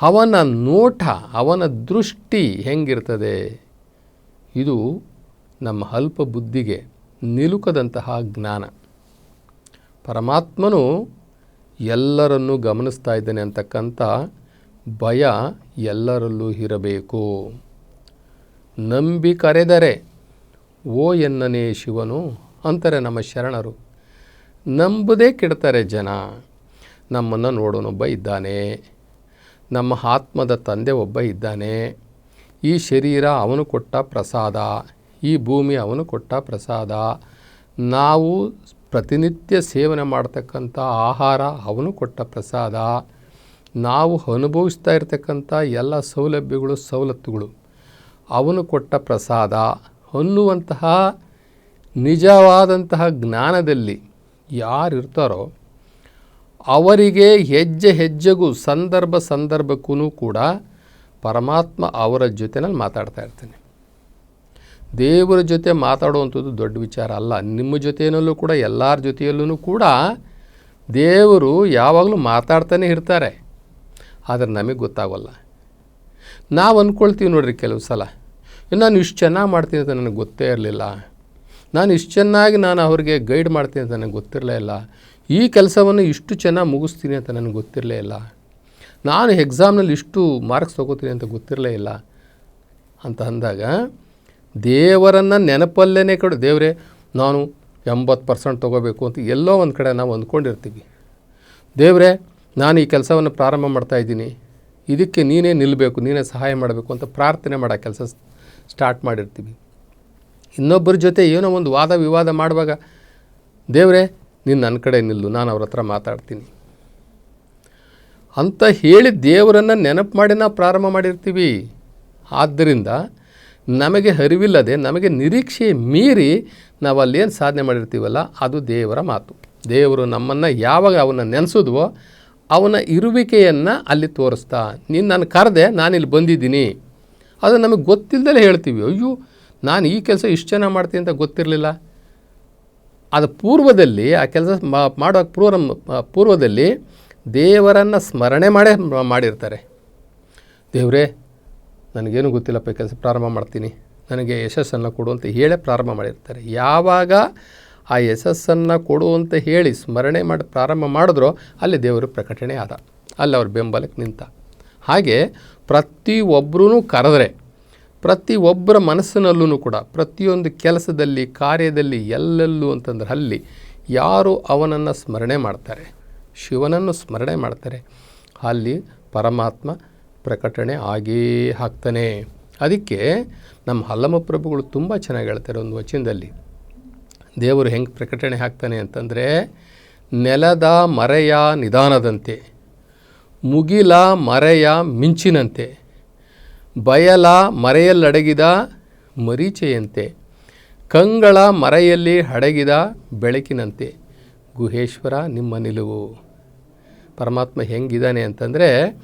ಅವನ ನೋಟ, ಅವನ ದೃಷ್ಟಿ ಹೆಂಗಿರ್ತದೆ? ಇದು ನಮ್ಮ ಅಲ್ಪ ಬುದ್ಧಿಗೆ ನಿಲುಕದಂತಹ ಜ್ಞಾನ. ಪರಮಾತ್ಮನು ಎಲ್ಲರನ್ನೂ ಗಮನಿಸ್ತಾ ಇದ್ದಾನೆ ಅಂತಕ್ಕಂಥ ಭಯ ಎಲ್ಲರಲ್ಲೂ ಇರಬೇಕು. ನಂಬಿ ಕರೆದರೆ, ಓ ಎನ್ನನೇ ಶಿವನು, ಅಂತಾರೆ ನಮ್ಮ ಶರಣರು. ನಂಬುದೇ ಕೆಡ್ತಾರೆ ಜನ. ನಮ್ಮನ್ನು ನೋಡೋನೊಬ್ಬ ಇದ್ದಾನೆ. ನಮ್ಮ ಆತ್ಮದ ತಂದೆ ಒಬ್ಬ ಇದ್ದಾನೆ. ಈ ಶರೀರ ಅವನು ಕೊಟ್ಟ ಪ್ರಸಾದ, ಈ ಭೂಮಿ ಅವನು ಕೊಟ್ಟ ಪ್ರಸಾದ. ನಾವು ಪ್ರತಿನಿತ್ಯ ಸೇವನೆ ಮಾಡ್ತಕ್ಕಂಥ ಆಹಾರ ಅವನು ಕೊಟ್ಟ ಪ್ರಸಾದ. ನಾವು ಅನುಭವಿಸ್ತಾ ಇರತಕ್ಕಂಥ ಎಲ್ಲ ಸೌಲಭ್ಯಗಳು, ಸವಲತ್ತುಗಳು ಅವನು ಕೊಟ್ಟ ಪ್ರಸಾದ. ಅನ್ನುವಂತಹ ನಿಜವಾದಂತಹ ಜ್ಞಾನದಲ್ಲಿ ಯಾರಿರ್ತಾರೋ ಅವರಿಗೆ ಹೆಜ್ಜೆ ಹೆಜ್ಜೆಗೂ ಸಂದರ್ಭ ಸಂದರ್ಭಕ್ಕೂ ಕೂಡ ಪರಮಾತ್ಮ ಅವರ ಜೊತೆನಲ್ಲಿ ಮಾತಾಡ್ತಾ ಇರ್ತಾನೆ. ದೇವರ ಜೊತೆ ಮಾತಾಡುವಂಥದ್ದು ದೊಡ್ಡ ವಿಚಾರ ಅಲ್ಲ. ನಿಮ್ಮ ಜೊತೆಯಲ್ಲೂ ಕೂಡ, ಎಲ್ಲರ ಜೊತೆಯಲ್ಲೂ ಕೂಡ ದೇವರು ಯಾವಾಗಲೂ ಮಾತಾಡ್ತಾನೆ ಇರ್ತಾರೆ. ಆದರೆ ನಮಗೆ ಗೊತ್ತಾಗೋಲ್ಲ. ನಾವು ಅಂದ್ಕೊಳ್ತೀವಿ ನೋಡ್ರಿ ಕೆಲವು ಸಲ, ನಾನು ಇಷ್ಟು ಚೆನ್ನಾಗಿ ಮಾಡ್ತೀನಿ ಅಂತ ನನಗೆ ಗೊತ್ತೇ ಇರಲಿಲ್ಲ. ನಾನು ಇಷ್ಟು ಚೆನ್ನಾಗಿ ನಾನು ಅವ್ರಿಗೆ ಗೈಡ್ ಮಾಡ್ತೀನಿ ಅಂತ ನನಗೆ ಗೊತ್ತಿರಲೇ ಇಲ್ಲ. ಈ ಕೆಲಸವನ್ನು ಇಷ್ಟು ಚೆನ್ನಾಗಿ ಮುಗಿಸ್ತೀನಿ ಅಂತ ನನಗೆ ಗೊತ್ತಿರಲೇ ಇಲ್ಲ. ನಾನು ಎಕ್ಸಾಮ್ನಲ್ಲಿ ಇಷ್ಟು ಮಾರ್ಕ್ಸ್ ತೊಗೋತೀನಿ ಅಂತ ಗೊತ್ತಿರಲೇ ಇಲ್ಲ ಅಂತ ಅಂದಾಗ, ದೇವರನ್ನು ನೆನಪಲ್ಲೇ ಕಡೆ, ದೇವರೇ, ನಾನು ಎಂಬತ್ತು ಪರ್ಸೆಂಟ್ ತೊಗೋಬೇಕು ಅಂತ ಎಲ್ಲೋ ಒಂದು ಕಡೆ ನಾವು ಅಂದ್ಕೊಂಡಿರ್ತೀವಿ. ದೇವರೇ, ನಾನು ಈ ಕೆಲಸವನ್ನು ಪ್ರಾರಂಭ ಮಾಡ್ತಾಯಿದ್ದೀನಿ ಇದಕ್ಕೆ ನೀನೇ ನಿಲ್ಲಬೇಕು ನೀನೇ ಸಹಾಯ ಮಾಡಬೇಕು ಅಂತ ಪ್ರಾರ್ಥನೆ ಮಾಡೋ ಕೆಲಸ ಸ್ಟಾರ್ಟ್ ಮಾಡಿರ್ತೀವಿ. ಇನ್ನೊಬ್ಬರ ಜೊತೆ ಏನೋ ಒಂದು ವಾದ ವಿವಾದ ಮಾಡುವಾಗ, ದೇವರೇ ನೀನು ನನ್ನ ಕಡೆ ನಿಲ್ಲು, ನಾನು ಅವ್ರ ಹತ್ರ ಮಾತಾಡ್ತೀನಿ. ಅಂತ ಹೇಳಿ ದೇವರನ್ನು ನೆನಪು ಮಾಡಿ ನಾವು ಪ್ರಾರಂಭ ಮಾಡಿರ್ತೀವಿ. ಆದ್ದರಿಂದ ನಮಗೆ ಅರಿವಿಲ್ಲದೆ, ನಮಗೆ ನಿರೀಕ್ಷೆ ಮೀರಿ ನಾವು ಅಲ್ಲೇನು ಸಾಧನೆ ಮಾಡಿರ್ತೀವಲ್ಲ, ಅದು ದೇವರ ಮಾತು. ದೇವರು ನಮ್ಮನ್ನು ಯಾವಾಗ ಅವನ್ನ ನೆನೆಸಿದ್ವೋ, ಅವನ ಇರುವಿಕೆಯನ್ನು ಅಲ್ಲಿ ತೋರಿಸ್ತಾ, ನೀನು ನಾನು ಕರೆದೆ ನಾನಿಲ್ಲಿ ಬಂದಿದ್ದೀನಿ. ಅದು ನಮಗೆ ಗೊತ್ತಿಲ್ಲದಲೇ ಹೇಳ್ತೀವಿ. ಅಯ್ಯೋ, ನಾನು ಈ ಕೆಲಸ ಇಷ್ಟು ಚೆನ್ನಾಗಿ ಮಾಡ್ತೀನಿ ಅಂತ ಗೊತ್ತಿರಲಿಲ್ಲ. ಅದು ಪೂರ್ವದಲ್ಲಿ ಆ ಕೆಲಸ ಮಾಡೋ ಪೂರ್ವ ಪೂರ್ವದಲ್ಲಿ ದೇವರನ್ನು ಸ್ಮರಣೆ ಮಾಡೇ ಮಾಡಿರ್ತಾರೆ. ದೇವರೇ, ನನಗೇನು ಗೊತ್ತಿಲ್ಲಪ್ಪ ಈ ಕೆಲಸ ಪ್ರಾರಂಭ ಮಾಡ್ತೀನಿ. ನನಗೆ ಯಶಸ್ಸನ್ನು ಕೊಡು ಅಂತ ಹೇಳೇ ಪ್ರಾರಂಭ ಮಾಡಿರ್ತಾರೆ. ಯಾವಾಗ ಆ ಯಶಸ್ಸನ್ನು ಕೊಡು ಅಂತ ಹೇಳಿ ಸ್ಮರಣೆ ಮಾಡಿ ಪ್ರಾರಂಭ ಮಾಡಿದ್ರೋ ಅಲ್ಲಿ ದೇವರು ಪ್ರಕಟಣೆ ಆದ. ಅಲ್ಲಿ ಅವ್ರ ಬೆಂಬಲಕ್ಕೆ ನಿಂತ. ಹಾಗೆ ಪ್ರತಿಯೊಬ್ಬರೂ ಕರೆದ್ರೆ ಪ್ರತಿಯೊಬ್ಬರ ಮನಸ್ಸಿನಲ್ಲೂ ಕೂಡ, ಪ್ರತಿಯೊಂದು ಕೆಲಸದಲ್ಲಿ, ಕಾರ್ಯದಲ್ಲಿ, ಎಲ್ಲೆಲ್ಲೂ ಅಂತಂದ್ರೆ ಅಲ್ಲಿ ಯಾರು ಅವನನ್ನು ಸ್ಮರಣೆ ಮಾಡ್ತಾರೆ? ಶಿವನನ್ನು ಸ್ಮರಣೆ ಮಾಡ್ತಾರೆ. ಅಲ್ಲಿ ಪರಮಾತ್ಮ ಪ್ರಕಟಣೆ ಆಗೇ ಹಾಕ್ತಾನೆ. ಅದಕ್ಕೆ ನಮ್ಮ ಹಲ್ಲಮ್ಮ ಪ್ರಭುಗಳು ತುಂಬ ಚೆನ್ನಾಗಿ ಹೇಳ್ತಾರೆ ಒಂದು ವಚನದಲ್ಲಿ. ದೇವರು ಹೆಂಗೆ ಪ್ರಕಟಣೆ ಹಾಕ್ತಾನೆ ಅಂತಂದರೆ, ನೆಲದ ಮರೆಯ ನಿಧಾನದಂತೆ, ಮುಗಿಲ ಮರೆಯ ಮಿಂಚಿನಂತೆ ಬಯಲ ಮರೆಯಲ್ಲಡಗಿದ ಮರೀಚೆಯಂತೆ, ಕಂಗಳ ಮರೆಯಲ್ಲಿ ಅಡಗಿದ ಬೆಳಕಿನಂತೆ, ಗುಹೇಶ್ವರ ನಿಮ್ಮ ನಿಲುವು. ಪರಮಾತ್ಮ ಹೆಂಗಿದ್ದಾನೆ ಅಂತಂದರೆ,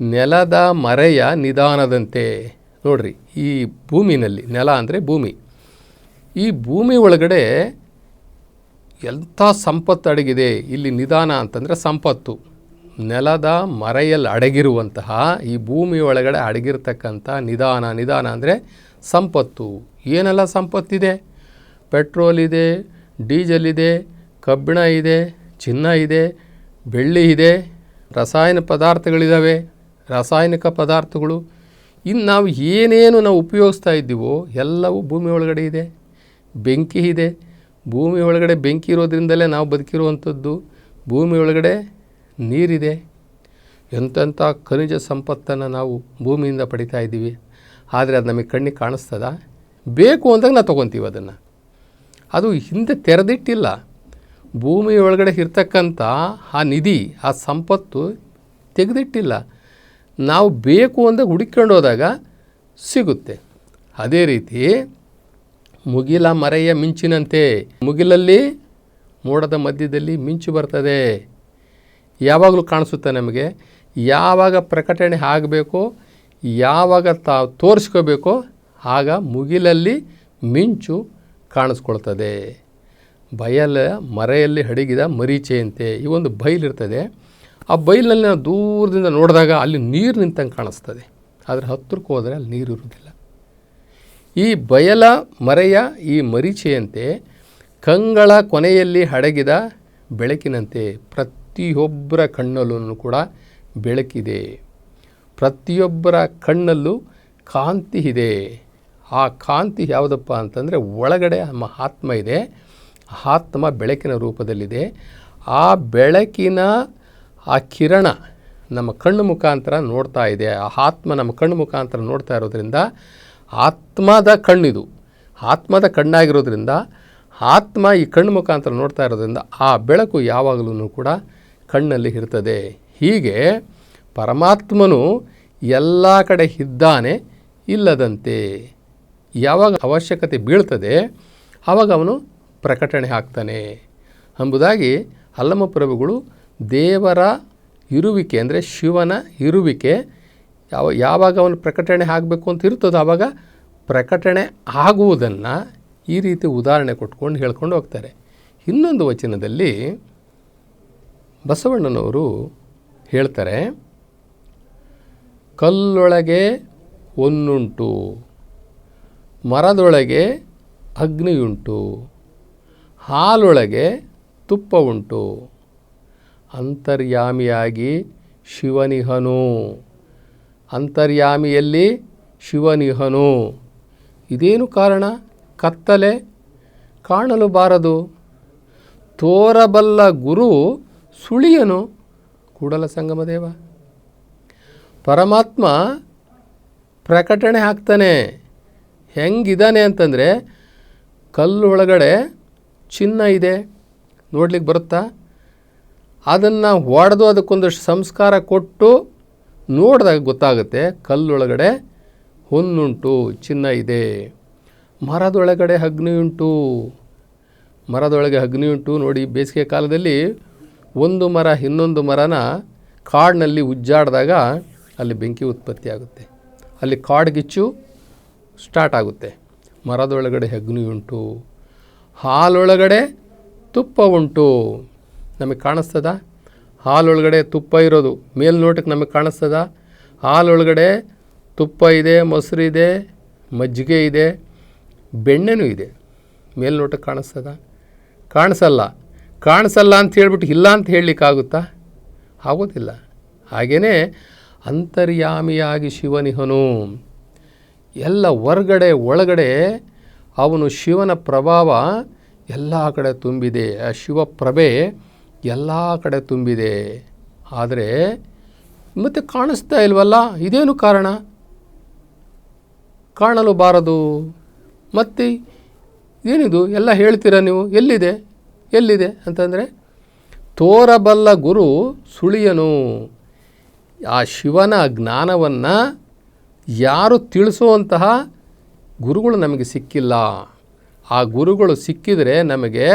ನೆಲದ ಮರೆಯ ನಿಧಾನದಂತೆ. ನೋಡ್ರಿ, ಈ ಭೂಮಿನಲ್ಲಿ, ನೆಲ ಅಂದರೆ ಭೂಮಿ. ಈ ಭೂಮಿ ಒಳಗಡೆ ಎಂಥ ಸಂಪತ್ತು ಅಡಗಿದೆ? ಇಲ್ಲಿ ನಿಧಾನ ಅಂತಂದರೆ ಸಂಪತ್ತು. ನೆಲದ ಮರೆಯಲ್ಲಿ ಅಡಗಿರುವಂತಹ ಈ ಭೂಮಿಯೊಳಗಡೆ ಅಡಗಿರ್ತಕ್ಕಂಥ ನಿಧಾನ ನಿಧಾನ ಅಂದರೆ ಸಂಪತ್ತು. ಏನೆಲ್ಲ ಸಂಪತ್ತಿದೆ? ಪೆಟ್ರೋಲ್ ಇದೆ, ಡೀಸೆಲ್ ಇದೆ, ಕಬ್ಬಿಣ ಇದೆ, ಚಿನ್ನ ಇದೆ, ಬೆಳ್ಳಿ ಇದೆ ರಸಾಯನ ಪದಾರ್ಥಗಳಿದ್ದಾವೆ ರಾಸಾಯನಿಕ ಪದಾರ್ಥಗಳು. ಇನ್ನು ನಾವು ಏನೇನು ನಾವು ಉಪಯೋಗಿಸ್ತಾ ಇದ್ದೀವೋ ಎಲ್ಲವೂ ಭೂಮಿ ಒಳಗಡೆ ಇದೆ. ಬೆಂಕಿ ಇದೆ. ಭೂಮಿ ಒಳಗಡೆ ಬೆಂಕಿ ಇರೋದ್ರಿಂದಲೇ ನಾವು ಬದುಕಿರುವಂಥದ್ದು. ಭೂಮಿ ಒಳಗಡೆ ನೀರಿದೆ. ಎಂತೆಂಥ ಖನಿಜ ಸಂಪತ್ತನ್ನು ನಾವು ಭೂಮಿಯಿಂದ ಪಡಿತಾ ಇದ್ದೀವಿ. ಆದರೆ ಅದು ನಮಗೆ ಕಣ್ಣಿಗೆ ಕಾಣಿಸ್ತದ? ಬೇಕು ಅಂದಾಗ ನಾವು ತೊಗೊತೀವಿ ಅದನ್ನು. ಅದು ಹಿಂದೆ ತೆರೆದಿಟ್ಟಿಲ್ಲ. ಭೂಮಿ ಒಳಗಡೆ ಇರ್ತಕ್ಕಂಥ ಆ ನಿಧಿ, ಆ ಸಂಪತ್ತು ತೆಗೆದಿಟ್ಟಿಲ್ಲ. ನಾವು ಬೇಕು ಅಂದಾಗ ಹುಡುಕೊಂಡು ಹೋದಾಗ ಸಿಗುತ್ತೆ. ಅದೇ ರೀತಿ ಮುಗಿಲ ಮರೆಯ ಮಿಂಚಿನಂತೆ ಮುಗಿಲಲ್ಲಿ ಮೋಡದ ಮಧ್ಯದಲ್ಲಿ ಮಿಂಚು ಬರ್ತದೆ. ಯಾವಾಗಲೂ ಕಾಣಿಸುತ್ತೆ ನಮಗೆ. ಯಾವಾಗ ಪ್ರಕಟಣೆ ಆಗಬೇಕೋ, ಯಾವಾಗ ತಾವು ತೋರಿಸ್ಕೋಬೇಕೋ, ಆಗ ಮುಗಿಲಲ್ಲಿ ಮಿಂಚು ಕಾಣಿಸ್ಕೊಳ್ತದೆ. ಬಯಲ ಮರೆಯಲ್ಲಿ ಅಡಗಿದ ಮರೀಚೆಯಂತೆ ಈ ಒಂದು ಬೈಲಿರ್ತದೆ ಆ ಬೈಲಿನಲ್ಲಿ ನಾವು ದೂರದಿಂದ ನೋಡಿದಾಗ ಅಲ್ಲಿ ನೀರು ನಿಂತಂಗೆ ಕಾಣಿಸ್ತದೆ. ಆದರೆ ಹತ್ತಿರಕ್ಕೆ ಹೋದರೆ ಅಲ್ಲಿ ನೀರು ಇರುವುದಿಲ್ಲ. ಈ ಬಯಲ ಮರೆಯ ಈ ಮರೀಚೆಯಂತೆ ಕಂಗಳ ಕೊನೆಯಲ್ಲಿ ಅಡಗಿದ ಬೆಳಕಿನಂತೆ ಪ್ರತಿಯೊಬ್ಬರ ಕಣ್ಣಲ್ಲೂ ಕೂಡ ಬೆಳಕಿದೆ. ಪ್ರತಿಯೊಬ್ಬರ ಕಣ್ಣಲ್ಲೂ ಕಾಂತಿ ಇದೆ. ಆ ಕಾಂತಿ ಯಾವುದಪ್ಪ ಅಂತಂದರೆ ಒಳಗಡೆ ನಮ್ಮ ಆತ್ಮ ಇದೆ. ಆತ್ಮ ಬೆಳಕಿನ ರೂಪದಲ್ಲಿದೆ. ಆ ಬೆಳಕಿನ, ಆ ಕಿರಣ ನಮ್ಮ ಕಣ್ಣು ಮುಖಾಂತರ ನೋಡ್ತಾ ಇದೆ. ಆ ಆತ್ಮ ನಮ್ಮ ಕಣ್ಣು ಮುಖಾಂತರ ನೋಡ್ತಾ ಇರೋದ್ರಿಂದ ಆತ್ಮದ ಕಣ್ಣಿದು. ಆತ್ಮದ ಕಣ್ಣಾಗಿರೋದ್ರಿಂದ ಆತ್ಮ ಈ ಕಣ್ಣು ಮುಖಾಂತರ ನೋಡ್ತಾ ಇರೋದ್ರಿಂದ ಆ ಬೆಳಕು ಯಾವಾಗಲೂ ಕೂಡ ಕಣ್ಣಲ್ಲಿ ಇರ್ತದೆ. ಹೀಗೆ ಪರಮಾತ್ಮನು ಎಲ್ಲ ಕಡೆ ಇದ್ದಾನೆ, ಇಲ್ಲದಂತೆ. ಯಾವಾಗ ಅವಶ್ಯಕತೆ ಬೀಳ್ತದೆ ಆವಾಗ ಅವನು ಪ್ರಕಟಣೆ ಆಗ್ತಾನೆ. ಎಂಬುದಾಗಿ ಅಲ್ಲಮ ಪ್ರಭುಗಳು ದೇವರ ಇರುವಿಕೆ ಅಂದರೆ ಶಿವನ ಇರುವಿಕೆ ಯಾವ, ಯಾವಾಗ ಅವನು ಪ್ರಕಟಣೆ ಆಗಬೇಕು ಅಂತ ಇರ್ತದೋ ಆವಾಗ ಪ್ರಕಟಣೆ ಆಗುವುದನ್ನು ಈ ರೀತಿ ಉದಾಹರಣೆ ಕೊಟ್ಕೊಂಡು ಹೇಳ್ಕೊಂಡು ಹೋಗ್ತಾರೆ. ಇನ್ನೊಂದು ವಚನದಲ್ಲಿ ಬಸವಣ್ಣನವರು ಹೇಳ್ತಾರೆ, ಕಲ್ಲೊಳಗೆ ಒನ್ನುಂಟು ಮರದೊಳಗೆ ಅಗ್ನಿಯುಂಟು, ಹಾಲೊಳಗೆ ತುಪ್ಪ ಉಂಟು ಅಂತರ್ಯಾಮಿಯಾಗಿ ಶಿವನಿಹನು, ಅಂತರ್ಯಾಮಿಯಲ್ಲಿ ಶಿವನಿಹನು. ಇದೇನು ಕಾರಣ? ಕತ್ತಲೆ? ಕಾಣಲು ಬಾರದು. ತೋರಬಲ್ಲ ಗುರು ಸುಳಿಯನು ಕೂಡಲ ಸಂಗಮದೇವ ಪರಮಾತ್ಮ ಪ್ರಕಟಣೆ ಆಗ್ತಾನೆ ಹೆಂಗಿದ್ದಾನೆ ಅಂತಂದರೆ ಕಲ್ಲು ಒಳಗಡೆ ಚಿನ್ನ ಇದೆ. ನೋಡ್ಲಿಕ್ಕೆ ಬರುತ್ತಾ? ಅದನ್ನು ಹೊಡೆದು ಅದಕ್ಕೊಂದಷ್ಟು ಸಂಸ್ಕಾರ ಕೊಟ್ಟು ನೋಡಿದಾಗ ಗೊತ್ತಾಗುತ್ತೆ ಕಲ್ಲೊಳಗಡೆ ಹೊನ್ನುಂಟು ಚಿನ್ನ ಇದೆ. ಮರದೊಳಗಡೆ ಅಗ್ನಿ ಉಂಟು ಮರದೊಳಗೆ ಅಗ್ನಿ ಉಂಟು ನೋಡಿ ಬೇಸಿಗೆ ಕಾಲದಲ್ಲಿ ಒಂದು ಮರ, ಇನ್ನೊಂದು ಮರನ ಕಾಡಿನಲ್ಲಿ ಉಜ್ಜಾಡಿದಾಗ ಅಲ್ಲಿ ಬೆಂಕಿ ಉತ್ಪತ್ತಿ ಆಗುತ್ತೆ. ಅಲ್ಲಿ ಕಾಡ್ಗಿಚ್ಚು ಸ್ಟಾರ್ಟ್ ಆಗುತ್ತೆ. ಮರದೊಳಗಡೆ ಹೆಗ್ನಿ ಉಂಟು, ಹಾಲೊಳಗಡೆ ತುಪ್ಪ ಉಂಟು. ನಮಗೆ ಕಾಣಿಸ್ತದ? ಹಾಲೊಳಗಡೆ ತುಪ್ಪ ಇರೋದು. ಮೇಲ್ನೋಟಕ್ಕೆ ನಮಗೆ ಕಾಣಿಸ್ತದ? ಹಾಲೊಳಗಡೆ ತುಪ್ಪ ಇದೆ, ಮೊಸರು ಇದೆ, ಮಜ್ಜಿಗೆ ಇದೆ, ಬೆಣ್ಣೆನೂ ಇದೆ. ಮೇಲ್ನೋಟಕ್ಕೆ ಕಾಣಿಸ್ತದ? ಕಾಣಿಸಲ್ಲ. ಕಾಣಿಸಲ್ಲ ಅಂತ ಹೇಳ್ಬಿಟ್ಟು ಇಲ್ಲ ಅಂತ ಹೇಳಲಿಕ್ಕಾಗುತ್ತಾ? ಆಗೋದಿಲ್ಲ. ಹಾಗೆಯೇ ಅಂತರ್ಯಾಮಿಯಾಗಿ ಶಿವನಿಹನು ಎಲ್ಲ ಹೊರಗಡೆ, ಒಳಗಡೆ ಅವನು ಶಿವನ ಪ್ರಭಾವ ಎಲ್ಲ ಕಡೆ ತುಂಬಿದೆ. ಆ ಶಿವಪ್ರಭೆ ಎಲ್ಲ ಕಡೆ ತುಂಬಿದೆ. ಆದರೆ ಮತ್ತೆ ಕಾಣಿಸ್ತಾ ಇಲ್ವಲ್ಲ? ಇದೇನು ಕಾರಣ? ಕಾಣಲು ಬಾರದು. ಮತ್ತೆ ಏನಿದು? ಎಲ್ಲ ಹೇಳ್ತೀರಾ ನೀವು? ಎಲ್ಲಿದೆ? ಎಲ್ಲಿದೆ ಅಂತಂದರೆ, ತೋರಬಲ್ಲ ಗುರು ಸುಳಿಯನು. ಆ ಶಿವನ ಜ್ಞಾನವನ್ನು ಯಾರು ತಿಳಿಸುವಂತಹ ಗುರುಗಳು ನಮಗೆ ಸಿಕ್ಕಿಲ್ಲ. ಆ ಗುರುಗಳು ಸಿಕ್ಕಿದರೆ ನಮಗೆ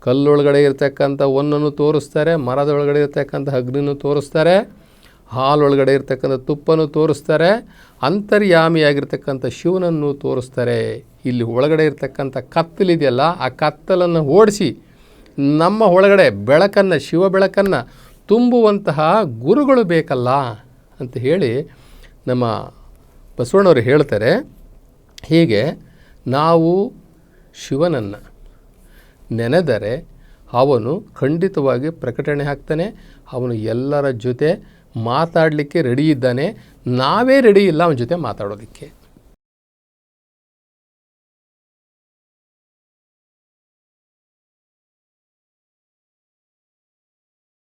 ಕಲ್ಲೊಳಗಡೆ ಇರ್ತಕ್ಕಂಥ ಒನ್ನನ್ನು ತೋರಿಸ್ತಾರೆ, ಮರದೊಳಗಡೆ ಇರ್ತಕ್ಕಂಥ ಅಗ್ನಿನೂ ತೋರಿಸ್ತಾರೆ, ಹಾಲೊಳಗಡೆ ಇರ್ತಕ್ಕಂಥ ತುಪ್ಪನೂ ತೋರಿಸ್ತಾರೆ, ಅಂತರ್ಯಾಮಿಯಾಗಿರ್ತಕ್ಕಂಥ ಶಿವನನ್ನು ತೋರಿಸ್ತಾರೆ. ಇಲ್ಲಿ ಒಳಗಡೆ ಇರ್ತಕ್ಕಂಥ ಕತ್ತಲಿದೆಯಲ್ಲ, ಆ ಕತ್ತಲನ್ನು ಓಡಿಸಿ ನಮ್ಮ ಒಳಗಡೆ ಬೆಳಕನ್ನು, ಶಿವ ಬೆಳಕನ್ನು ತುಂಬುವಂತಹ ಗುರುಗಳು ಬೇಕಲ್ಲ ಅಂತ ಹೇಳಿ ನಮ್ಮ ಬಸವಣ್ಣವರು ಹೇಳ್ತಾರೆ. ಹೀಗೆ ನಾವು ಶಿವನನ್ನು ನೆನೆದರೆ ಅವನು ಖಂಡಿತವಾಗಿ ಪ್ರಕಟಣೆ ಆಗ್ತಾನೆ, ಅವನು ಎಲ್ಲರ ಜೊತೆ ಮಾತಾಡಲಿಕ್ಕೆ ರೆಡಿ ಇದ್ದಾನೆ. ನಾವೇ ರೆಡಿ ಇಲ್ಲ ಅವನ ಜೊತೆ ಮಾತಾಡೋದಕ್ಕೆ.